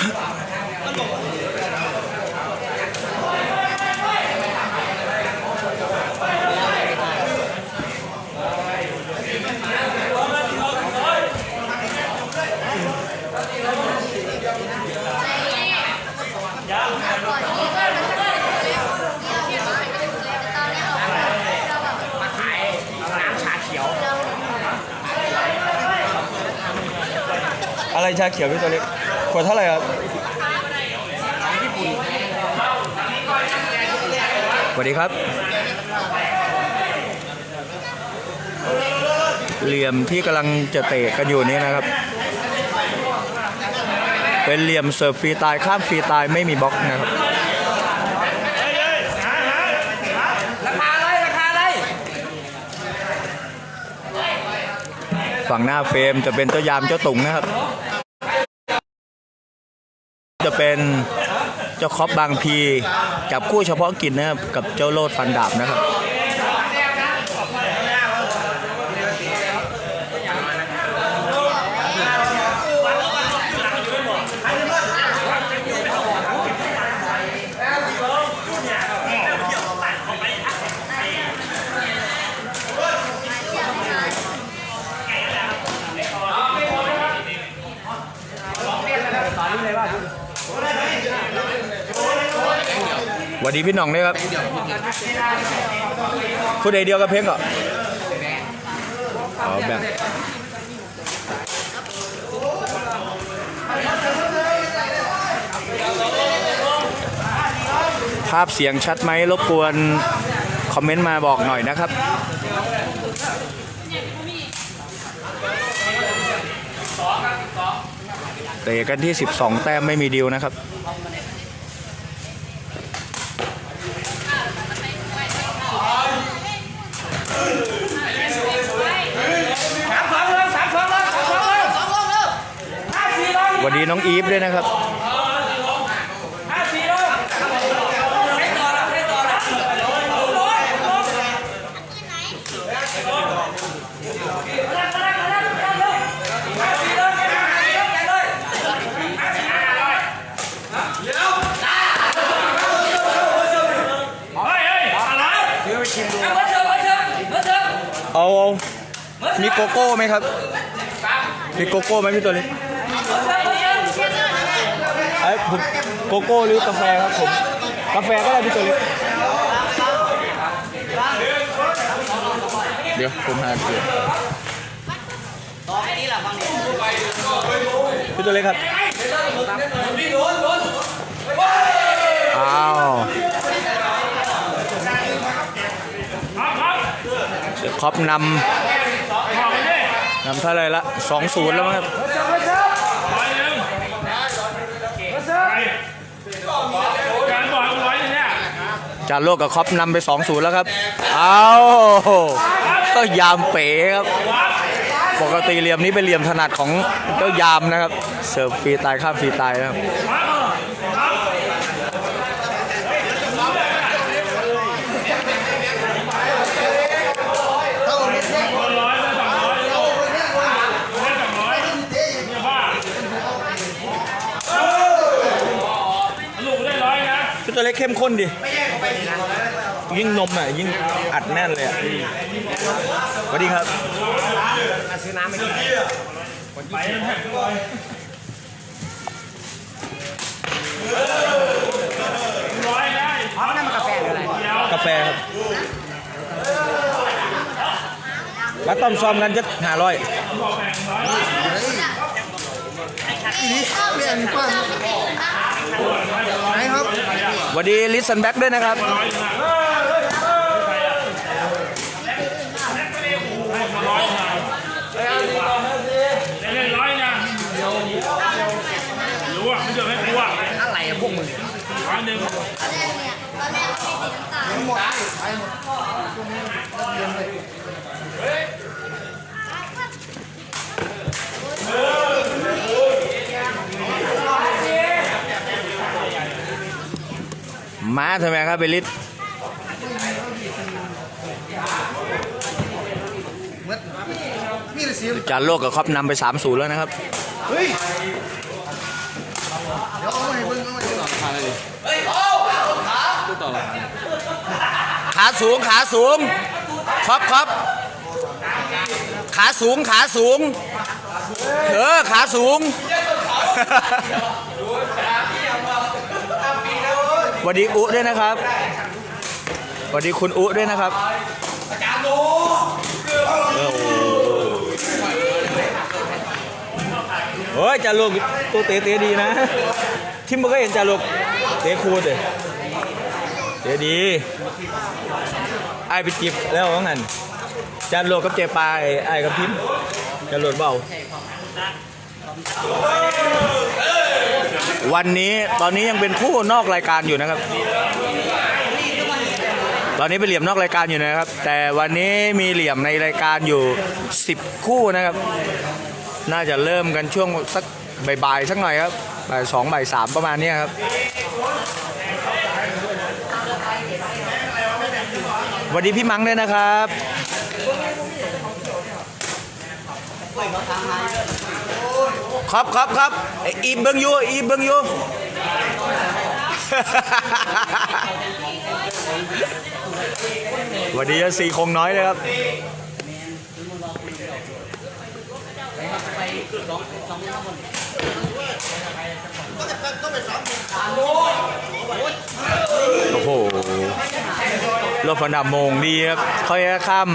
อะไรชาเขียวพี่ตัวเล็ก ขวดเท่าไหร่ครับสวัสดีครับ เหลี่ยมที่กำลังจะเตะกันอยู่นี้นะครับ เป็นเหลี่ยมเสิร์ฟฟรีตายข้ามฟรีตายไม่มีบล็อกนะครับราคาอะไรราคาอะไรฝั่งหน้าเฟรมจะเป็นเจ้ายามเจ้าตุงนะครับ เป็นเจ้าคอบบางพีจับคู่เฉพาะกิจนะครับกับเจ้าโลดฟันดาบนะครับ สวัสดีพี่น่องด้วยครับพูดใดเดียวกับเพลงก่อนอ๋อแบบภาพเสียงชัดไหมรบกวน คอมเมนต์มาบอกหน่อยนะครับ เตะกันที่ 12 แต้มไม่มีดิวนะครับ ถอะเบอร์เถอะเบอร์เอะเอามีโกโก้ไหมครับ มีโกโก้ไหมพี่ตัวเล็ก โกโก้หรือกาแฟครับผม กาแฟก็ได้พี่ตัวเล็ก เดี๋ยวผมหาเกลือพี่ตัวเล็กครับ อ้าวเดี๋ยวครอปนำนำเท่าไหรละสองศูนย์แล้วมั้งครับ การบอกเอาไว้เนี่ย จานโลกกับครอปนำไป2อศูนย์แล้วครับ เอาก็ยามเป๋ครับ ปกติเหลี่ยมนี้เป็นเหลี่ยมถนัดของเจ้ายามนะครับ เสิร์ฟฟรีตายข้ามฟรีตายนะครับลูกได้ร้อยนะคือตัวเล็กเข้มข้นดิ ยิ่งนมอะยิ่งอัดแน่นเลยอะสวัสดีครับร้อยได้กาแฟครับมาต้อมซ้อมกันจะหาร้อยสวัสดีลิสันแบ็กด้วยนะครับ เล่นร้อยนะรู้อะไม่เจอให้กูอะ อะไรอะพวกมึง ร้อยหนึ่งมาทำไมครับเบลิสจานโลกกับครอปนำไป3 0แล้วนะครับ ขาสูงขาสูงครับครับขาสูงขาสูง เออ ขาสูงสวัสดีอุด้วยนะครับสวัสดีคุณอุด้วยนะครับเออโอ้โอ้ยจารุกตัวเตะเตะดีนะทิมมันก็เห็นจารุกเตะคูดเลย เตะดีไอไปจิบแล้วว่างั้นจารุกกับเจปลาไอ้ไอ้กับทิมจารุกเบา วันนี้ตอนนี้ยังเป็นคู่นอกรายการอยู่นะครับ ตอนนี้เป็นเหลี่ยมนอกรายการอยู่นะครับ แต่วันนี้มีเหลี่ยมในรายการอยู่ 10 คู่นะครับ น่าจะเริ่มกันช่วงสักบ่ายๆสักหน่อยครับบ่ายสองบ่ายสามประมาณนี้ครับ สวัสดีพี่มังด้วยนะครับครับครับครับอีเบิงยู่อีเบิงยู่สวัสดีสีคงน้อยเลยครับ โอ้โหรถฟันดับโมงดีครับเขาจะข้าม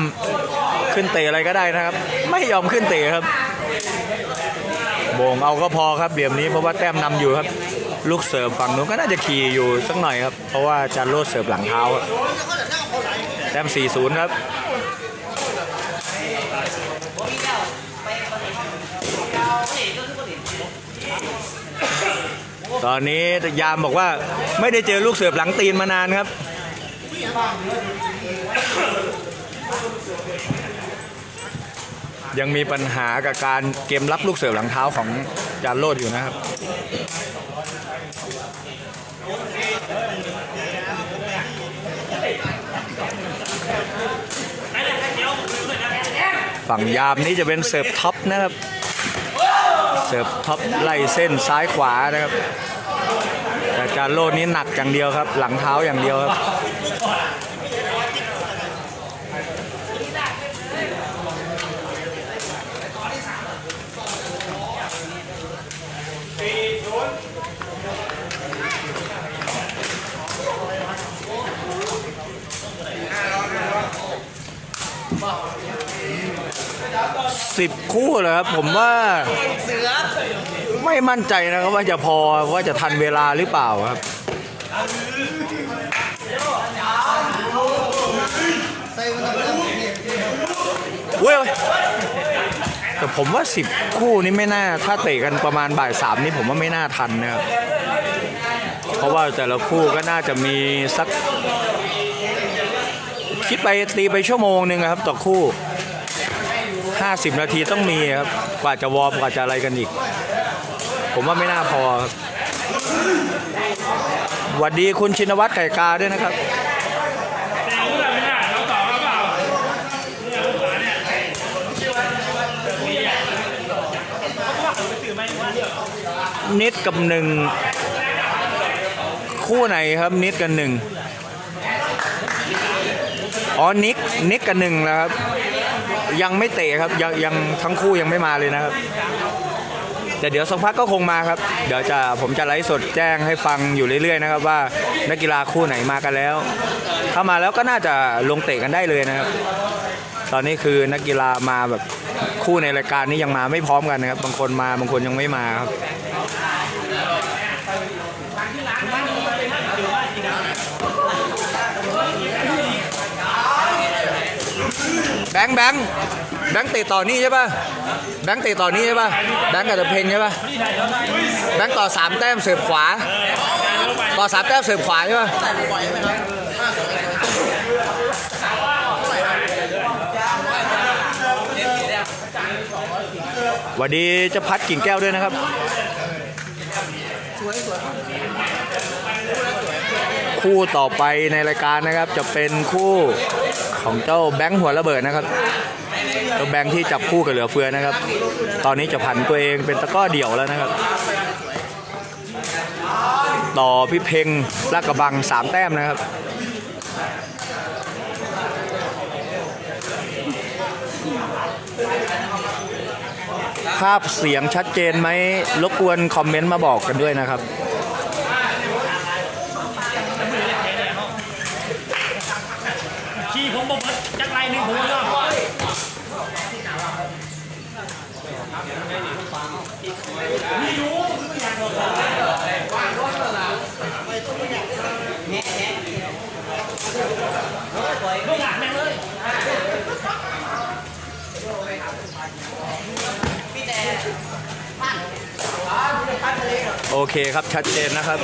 ขึ้นเตะอะไรก็ได้นะครับ ไม่ยอมขึ้นเตะครับโมงเอาก็พอครับเหลี่ยมนี้เพราะว่าแต้มนำอยู่ครับ ลูกเสิร์ฟฝั่งนู้นก็น่าจะขี่อยู่สักหน่อยครับ เพราะว่าจานโลดเสิร์ฟหลังเท้าครับแต้ม 4-0 ครับ ตอนนี้ยามบอกว่าไม่ได้เจอลูกเสิร์ฟหลังตีนมานานครับ ยังมีปัญหากับการเกมรับลูกเสิร์ฟหลังเท้าของจานโลดอยู่นะครับฝั่งยามนี้จะเป็นเสิร์ฟท็อปนะครับ เสิร์ฟท็อปไล่เส้นซ้ายขวานะครับ จานโลดนี้หนักอย่างเดียวครับ หลังเท้าอย่างเดียวครับสิบคู่เลยครับ ผมว่า ไม่มั่นใจนะครับว่าจะพอว่าจะทันเวลาหรือเปล่าครับเว้ยแต่ผมว่าสิบคู่นี้ไม่น่า ถ้าเตะกันประมาณบ่ายสามนี่ผมว่าไม่น่าทันนะครับ เพราะว่าแต่ละคู่ก็น่าจะมีสัก คิดไปตีไปชั่วโมงหนึ่งอะครับ ต่อคู่ 50 นาทีต้องมีครับ กว่าจะวอร์มกว่าจะอะไรกันอีก ผมว่าไม่น่าพอหวัสดีคุณชินวัตรไก่กาด้วยนะครับเตะรู้แบบไม่ได้เราต่อแล้วเปล่าเนี่ยลูกหลานเนี่ยนิดกับหนึ่งคู่ไหนครับนิดกับหนึ่งอ๋อนิกนิกกับหนึ่งนะครับ ยังไม่เตะครับยังยังทั้งคู่ยังไม่มาเลยนะครับ แต่เดี๋ยวสักพักก็คงมาครับ เดี๋ยวจะผมจะไลฟ์สดแจ้งให้ฟังอยู่เรื่อยๆนะครับว่านักกีฬาคู่ไหนมากันแล้ว ถ้ามาแล้วก็น่าจะลงเตะกันได้เลยนะครับ ตอนนี้คือนักกีฬามาแบบคู่ในรายการนี้ยังมาไม่พร้อมกันนะครับ บางคนมาบางคนยังไม่มาครับแบงค์แบงค์ แบงค์เตะต่อนี่ใช่ป่ะแบงค์เตะต่อนี่ใช่ป่ะแบงค์กับตะเพนใช่ป่ะแบงค์ต่อสามแต้มเสิร์ฟขวา ต่อสามแต้มเสิร์ฟขวาใช่ป่ะหวัสดีจะพัดกิ่งแก้วด้วยนะครับคู่ต่อไปในรายการนะครับจะเป็นคู่ของเจ้าแบงค์หัวระเบิดนะครับ แบงค์ที่จับคู่กับเหลือเฟือนะครับ ตอนนี้จะผันตัวเองเป็นตะก้อเดี่ยวแล้วนะครับ ต่อพี่เพ็งลาดกระบังสามแต้มนะครับภาพเสียงชัดเจนไหมรบกวนคอมเมนต์มาบอกกันด้วยนะครับ ขี้ผมบอกว่าจักไรหนึ่งผมก็ยอม โอ เคครับ ชัดเจนนะครับ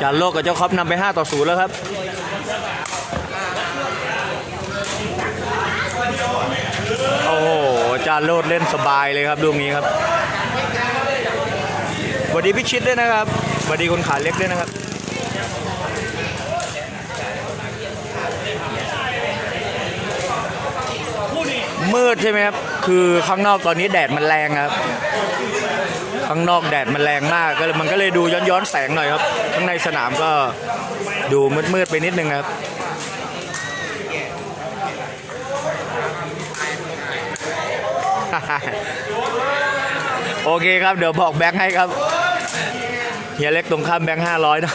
จานโลกกับเจ้าคอปนำไป 5 ต่อ 0 แล้วครับ โอ้โห จานโลดเล่นสบายเลยครับลูกนี้ครับสวัสดีพิชิตด้วยนะครับสวัสดีคนขาเล็กด้วยนะครับมืดใช่ไหมครับ คือข้างนอกตอนนี้แดดมันแรงครับ ข้างนอกแดดมันแรงมากก็เลยมันก็เลยดูย้อนย้อนๆแสงหน่อยครับ ข้างในสนามก็ดูมืดๆไปนิดนึงครับ โอเคครับ เดี๋ยวบอกแบงค์ให้ครับเฮียเล็กตรงข้ามแบงค์ห้าร้อยนะ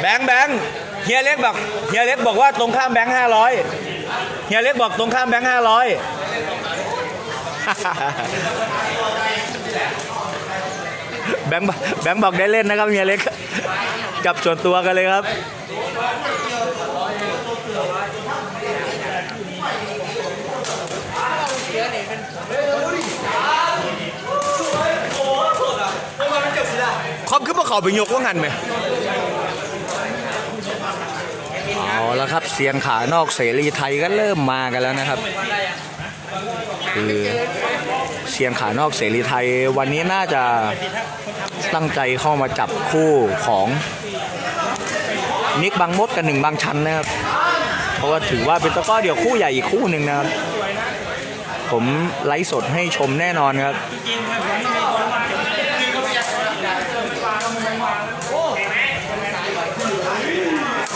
แบงค์แบงค์เฮียเล็กบอกเฮียเล็กบอกว่าตรงข้ามแบงค์ห้าร้อยเฮียเล็กบอกตรงข้ามแบงค์ห้าร้อยแบงค์แบงค์บอกได้เล่นนะครับเฮียเล็ก จับส่วนตัวกันเลยครับ คอมขึ้นมา เขาไปยกว่างันไหมเอาแล้วครับเสียงขานอกเสรีไทยก็เริ่มมากันแล้วนะครับ คือเสียงขานอกเสรีไทยวันนี้น่าจะตั้งใจเข้ามาจับคู่ของนิกบางมดกับหนึ่งบางชันนะครับ เพราะว่าถือว่าเป็นตะก้อเดี่ยวคู่ใหญ่อีกคู่หนึ่งนะครับ ผมไลฟ์สดให้ชมแน่นอนครับ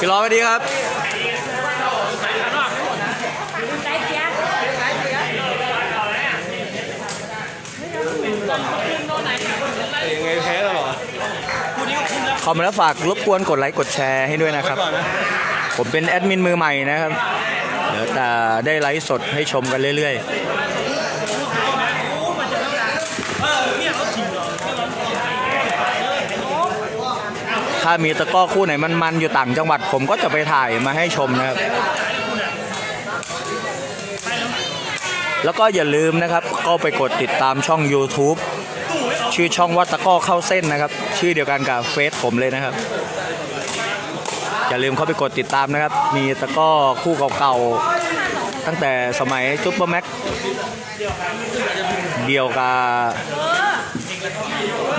พี่ล้อสวัสดีครับ ยังไงแพ้แล้วเหรอขอมาแล้วฝากรบกวนกดไลค์กดแชร์ให้ด้วยนะครับ ผมเป็นแอดมินมือใหม่นะครับ เดี๋ยวแต่ได้ไลฟ์สดให้ชมกันเรื่อยๆ ถ้ามีตะก้อคู่ไหนมันๆอยู่ต่างจังหวัดผมก็จะไปถ่ายมาให้ชมนะครับ แล้วก็อย่าลืมนะครับ ก็ไปกดติดตามช่อง YouTube ชื่อช่องว่าตะก้อเข้าเส้นนะครับ ชื่อเดียวกันกับเฟซผมเลยนะครับ อย่าลืมเข้าไปกดติดตามนะครับ มีตะก้อคู่เก่าๆ ตั้งแต่สมัยซุปเปอร์แม็กเดียวกับ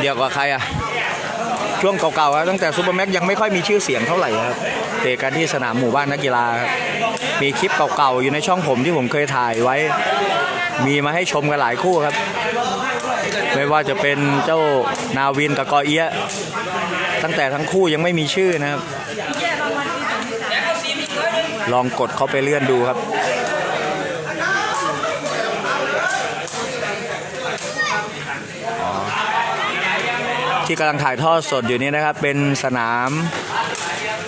เดียวกับใครอะ ช่วงเก่าๆครับตั้งแต่ซุปเปอร์แม็กยังไม่ค่อยมีชื่อเสียงเท่าไหร่ครับเตะกันที่สนามหมู่บ้านนักกีฬาครับมีคลิปเก่าๆอยู่ในช่องผมที่ผมเคยถ่ายไว้ มีมาให้ชมกันหลายคู่ครับ ไม่ว่าจะเป็นเจ้านาวินกับกอเอียะตั้งแต่ทั้งคู่ยังไม่มีชื่อนะครับ ลองกดเข้าไปเลื่อนดูครับ ที่กำลังถ่ายทอดสดอยู่นี้นะครับ เป็นสนาม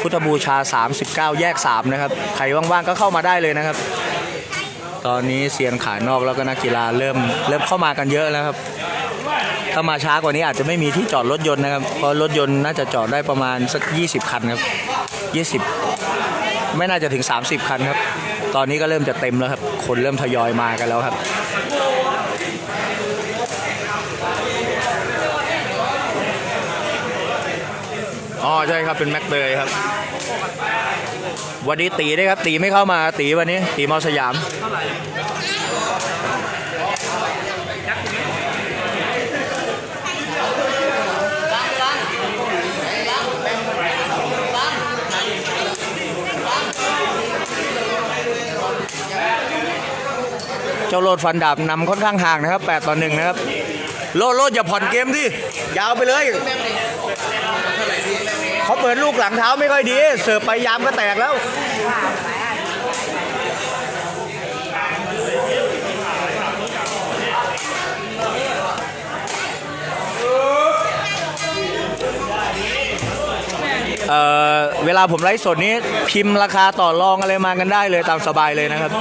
พุทธบูชา 39 แยก 3 นะครับ ใครว่างๆก็เข้ามาได้เลยนะครับ ตอนนี้เซียนขายนอกแล้วก็นักกีฬาเริ่มเริ่มเข้ามากันเยอะแล้วครับ ถ้ามาช้ากว่านี้อาจจะไม่มีที่จอดรถยนต์นะครับ เพราะรถยนต์น่าจะจอดได้ประมาณสัก 20 คันครับ 20 ไม่น่าจะถึง 30 คันครับ ตอนนี้ก็เริ่มจะเต็มแล้วครับ คนเริ่มทยอยมากันแล้วครับ อ๋อใช่ครับเป็นแม็กเตยครับ วันนี้ตีด้ครับตีไม่เข้ามาตีวันนี้ตีมอสยามเจ้าโลดฟันดาบนำค่อนข้างห่างนะครับ 8 ต่อ 1 นะครับ โลดโลดอย่าผ่อนเกมดิยาวไปเลย เขาเปิดลูกหลังเท้าไม่ค่อยดี เสิร์ฟไปยามก็แตกแล้วเอ่อเวลาผมไลฟ์สดนี้พิมพ์ราคาต่อรองอะไรมากันได้เลยตามสบายเลยนะครับ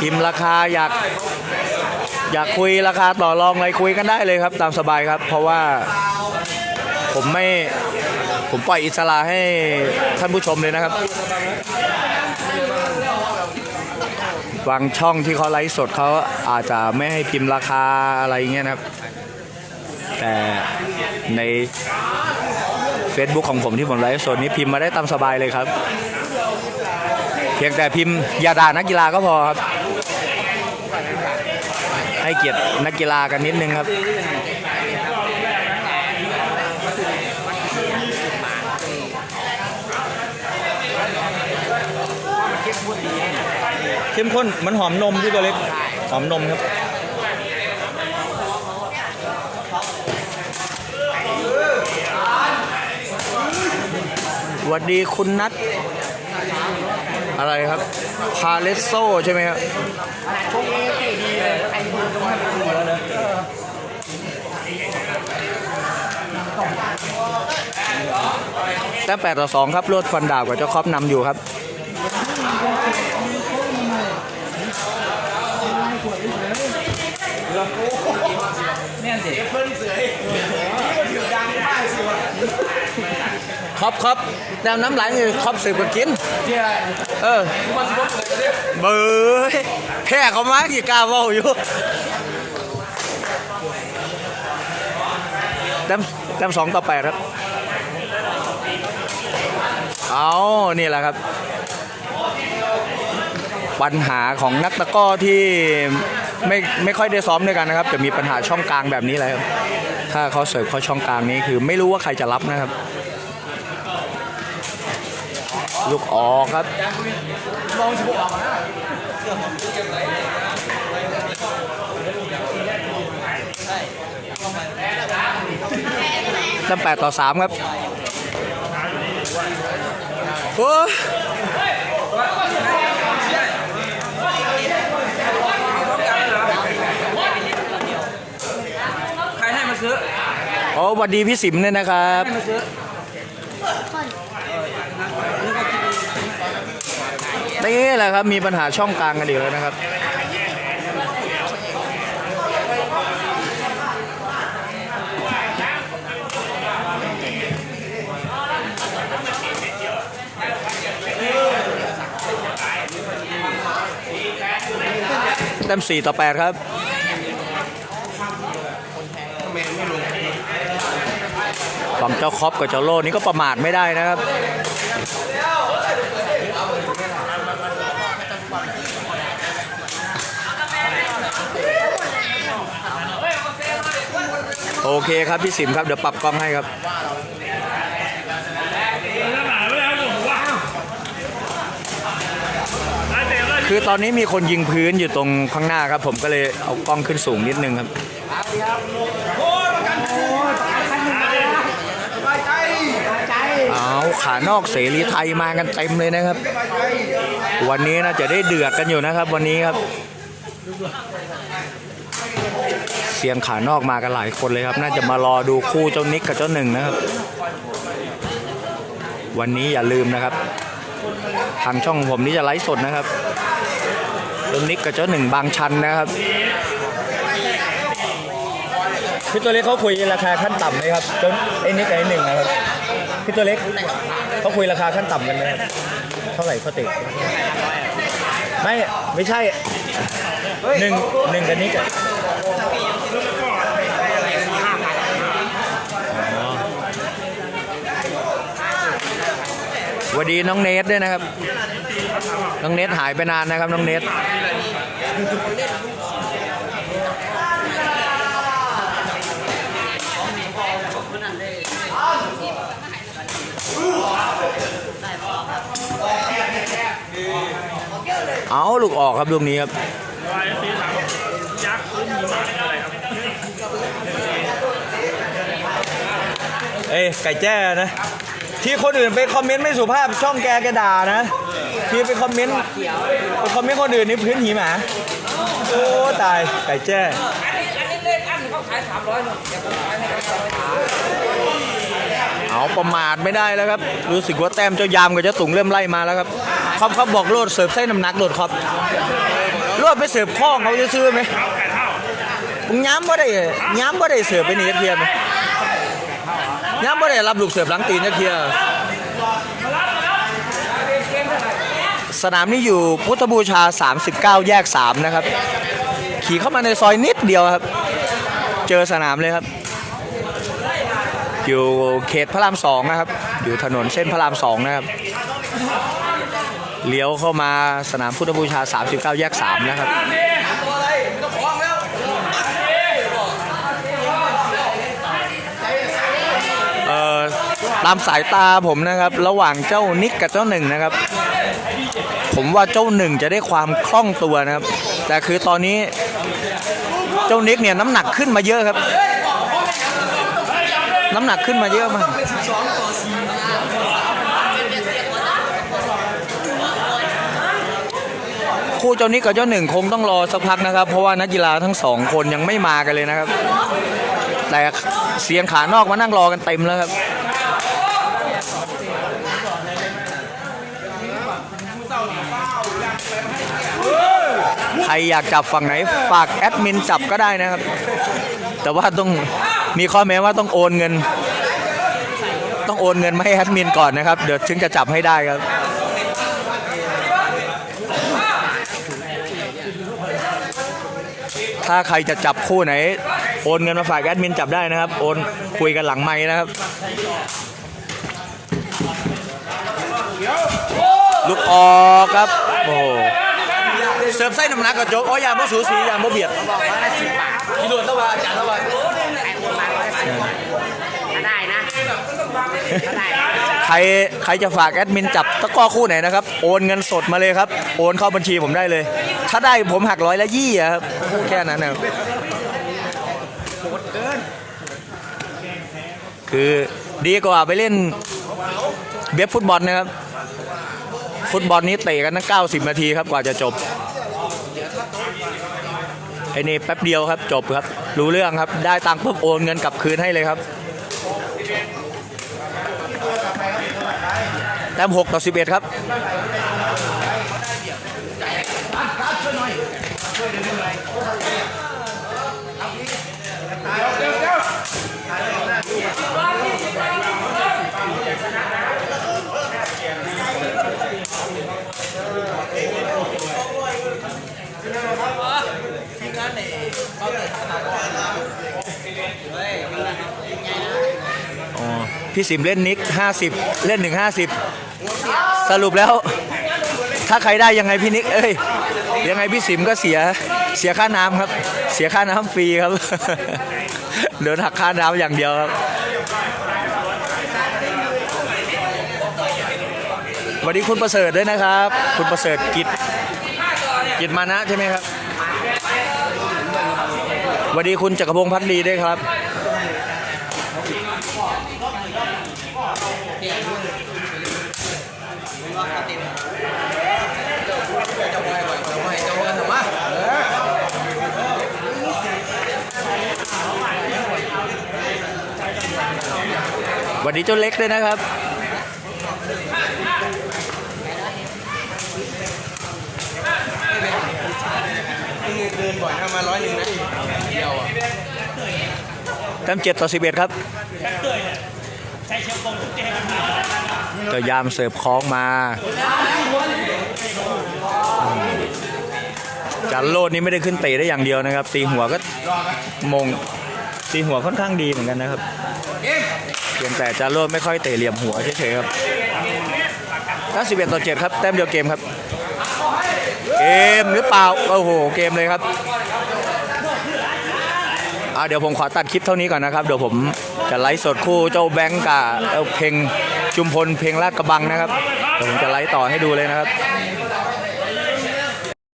พิมพ์ราคาอยาก อยากคุยราคาต่อรองอะไรคุยกันได้เลยครับ ตามสบายครับ เพราะว่าผมไม่ผมปล่อยอิสระให้ท่านผู้ชมเลยนะครับบางช่องที่เขาไลฟ์สดเขาอาจจะไม่ให้พิมพ์ราคาอะไรเงี้ยนะครับ แต่ใน Facebook ของผมที่ผมไลฟ์สดนี้พิมพ์มาได้ตามสบายเลยครับ เพียงแต่พิมพ์อย่าด่านักกีฬาก็พอครับ ให้เกียรตินักกีฬากันนิดนึงครับเข้มข้นเหมันหอมนมที่ตัวเล็กหอมนมครับสวัสดีคุณนัทอะไรครับ พาเลสโซใช่ไหมครับ แต่แปดต่อสองครับรวดฟันดาบกับเจ้าครอบนำอยู่ครับครับครับแต้มน้ำไหลนี่ครับสืบกันกินเออเบยแพ้เขามากี่กาวาอยู่แต้มแต้มสองต่อแปดครับ เอานี่แหละครับ ปัญหาของนักตะก้อที่ไม่ไม่ค่อยได้ซ้อมด้วยกันนะครับ จะมีปัญหาช่องกลางแบบนี้เลยครับถ้าเขาเสิร์ฟเข้าช่องกลางนี้คือไม่รู้ว่าใครจะรับนะครับลูกออกครับตั้งแปดต่อสามครับ โอ้ยใครให้มาซื้อโอ้สวัสดีพี่สิมเนี่ยนะครับ ให้มาซื้อนี่แหละครับ มีปัญหาช่องกลางกันอีกแล้วนะครับ แต้ม4ต่อ 8 ครับฝั่งเจ้าคอปกับเจ้าโลนี่ก็ประมาทไม่ได้นะครับโอเคครับพี่สิมครับ เดี๋ยวปรับกล้องให้ครับ จะหนาไปแล้วผมว่าได้เตะเลย คือตอนนี้มีคนยิงพื้นอยู่ตรงข้างหน้าครับ ผมก็เลยเอากล้องขึ้นสูงนิดนึงครับเอาขานอกเสรีไทยมากันเต็มเลยนะครับ วันนี้น่าจะได้เดือดกันอยู่นะครับ วันนี้ครับ เสียงขานอกมากันหลายคนเลยครับ น่าจะมารอดูคู่เจ้านิกกับเจ้าหนึ่งนะครับ วันนี้อย่าลืมนะครับ ทางช่องผมนี่จะไลฟ์สดนะครับ เจ้านิกกับเจ้าหนึ่งบางชันนะครับพี่ตัวเล็กเขาคุยราคาขั้นต่ำไหมครับจนไอ้นิกกับไอ้หนึ่งนะครับพี่ตัวเล็กเขาคุยราคาขั้นต่ำกันไหมครับเท่าไหร่เขาติไม่ไม่ใช่หนึ่งหนึ่งกับนิกอะอ๋อสวัสดีน้องเนทด้วยนะครับ น้องเนทหายไปนานนะครับน้องเนท เอาลูกออกครับลูกนี้ครับยักษ์พื้นหิมะอะไรครับเอ้ยไก่แจ้นะ ที่คนอื่นไปคอมเมนต์ไม่สุภาพช่องแกแกด่านะ ที่ไปคอมเมนต์ไปคอมเมนต์คนอื่นนี่พื้นหีหมาโอ้ตายไก่แจ้อันนี้อันนี้เล่นอันเขาขายสามร้อยหนึ่งเดี๋ยวผมขายให้เขาเอาประมาทไม่ได้แล้วครับ รู้สึกว่าแต้มเจ้ายามกับเจ้าตุงเริ่มไล่มาแล้วครับครอบครับบอกโลดเสิร์ฟไส้น้ำหนักโลดครับโลดไปเสิร์ฟข้องเขาจะซื้อไหมเท้าไก่เท่ามึงย้ำว่าได้ย้ำว่าได้เสิร์ฟไปนี่เทียมย้ำว่าได้รับลูกเสิร์ฟหลังตีนเทียม สนามนี้อยู่พุทธบูชา 39 แยก 3 นะครับ ขี่เข้ามาในซอยนิดเดียวครับ เจอสนามเลยครับ อยู่เขตพระรามสองนะครับ อยู่ถนนเส้นพระรามสองนะครับ เลี้ยวเข้ามาสนามพุทธบูชา 39 แยก 3 นะครับตามสายตาผมนะครับ ระหว่างเจ้านิกกับเจ้าหนึ่งนะครับ ผมว่าเจ้าหนึ่งจะได้ความคล่องตัวนะครับ แต่คือตอนนี้เจ้านิกเนี่ยน้ำหนักขึ้นมาเยอะครับ น้ำหนักขึ้นมาเยอะมากคู่เจ้านิกกับเจ้าหนึ่งคงต้องรอสักพักนะครับ เพราะว่านักกีฬาทั้งสองคนยังไม่มากันเลยนะครับ แต่เสียงขานอกมานั่งรอกันเต็มแล้วครับ ครอยากจับฝั่งไหนฝากแอดมินจับก็ได้นะครับ แต่ว่าต้องมีข้อแม้ว่าต้องโอนเงิน ต้องโอนเงินมาให้แอดมินก่อนนะครับ เดี๋ยวถึงจะจับให้ได้ครับถ้าใครจะจับคู่ไหน โอนเงินมาฝากแอดมินจับได้นะครับ โอนคุยกันหลังไม้นะครับลูกออกครับ โอ้ เสิร์ฟไส้น้ำหนักกับโจ๊กอ๋อยามบ่สูสียามบ่เบียดกิโลละวันจานละวันไอ้คนมาร้อยสิบถ้าได้นะถ้าได้นะใครใครจะฝากแอดมินจับตะกร้อคู่ไหนนะครับ โอนเงินสดมาเลยครับ โอนเข้าบัญชีผมได้เลย ถ้าได้ผมหักร้อยละยี่อะครับแค่นั้นนะครับคือดีกว่าไปเล่นเว็บฟุตบอลนะครับ ฟุตบอลนี้เตะกันตั้ง90 นาทีครับกว่าจะจบไอ้นี่แป๊บเดียวครับจบครับ รู้เรื่องครับได้ตังค์ปุ๊บโอนเงินกลับคืนให้เลยครับแต้ม6ต่อ11 ครับ พี่สิมเล่นนิก 50 เล่น1 50 สรุปแล้ว ถ้าใครได้ยังไงพี่นิก เอ้ย ยังไงพี่สิมก็เสีย เสียค่าน้ำครับ เสียค่าน้ำฟรีครับ เดินหักค่าน้ำอย่างเดียวครับสวัสดีคุณประเสริฐด้วยนะครับ คุณประเสริฐกิจกิจมานะใช่ไหมครับสวัสดีคุณจักรพงศ์พักดีด้วยครับ วัสดีเจ้าเล็กด้วยนะครับเดินบ่อยนะมาร้อยหนึ่งนะเดียวอะแต้มเจ็ดต่อสิบเอ็ดครับเจ้ายามเสิร์ฟคล้องมาจันโลดนี่ไม่ได้ขึ้นเตะได้อย่างเดียวนะครับ ตีหัวก็มงตีหัวค่อนข้างดีเหมือนกันนะครับ เพียงแต่จันโลดไม่ค่อยเตะเหลี่ยมหัวเฉยๆครับแล้ว11ต่อ7ครับ แต้มเดียวเกมครับ เกมหรือเปล่า โอ้โห เกมเลยครับอ่าเดี๋ยวผมขอตัดคลิปเท่านี้ก่อนนะครับ เดี๋ยวผมจะไลฟ์สดคู่เจ้าแบงก์กับเจ้าเพลงชุมพลเพลงลาดกระบังนะครับเดี๋ยวผมจะไลฟ์ต่อให้ดูเลยนะครับ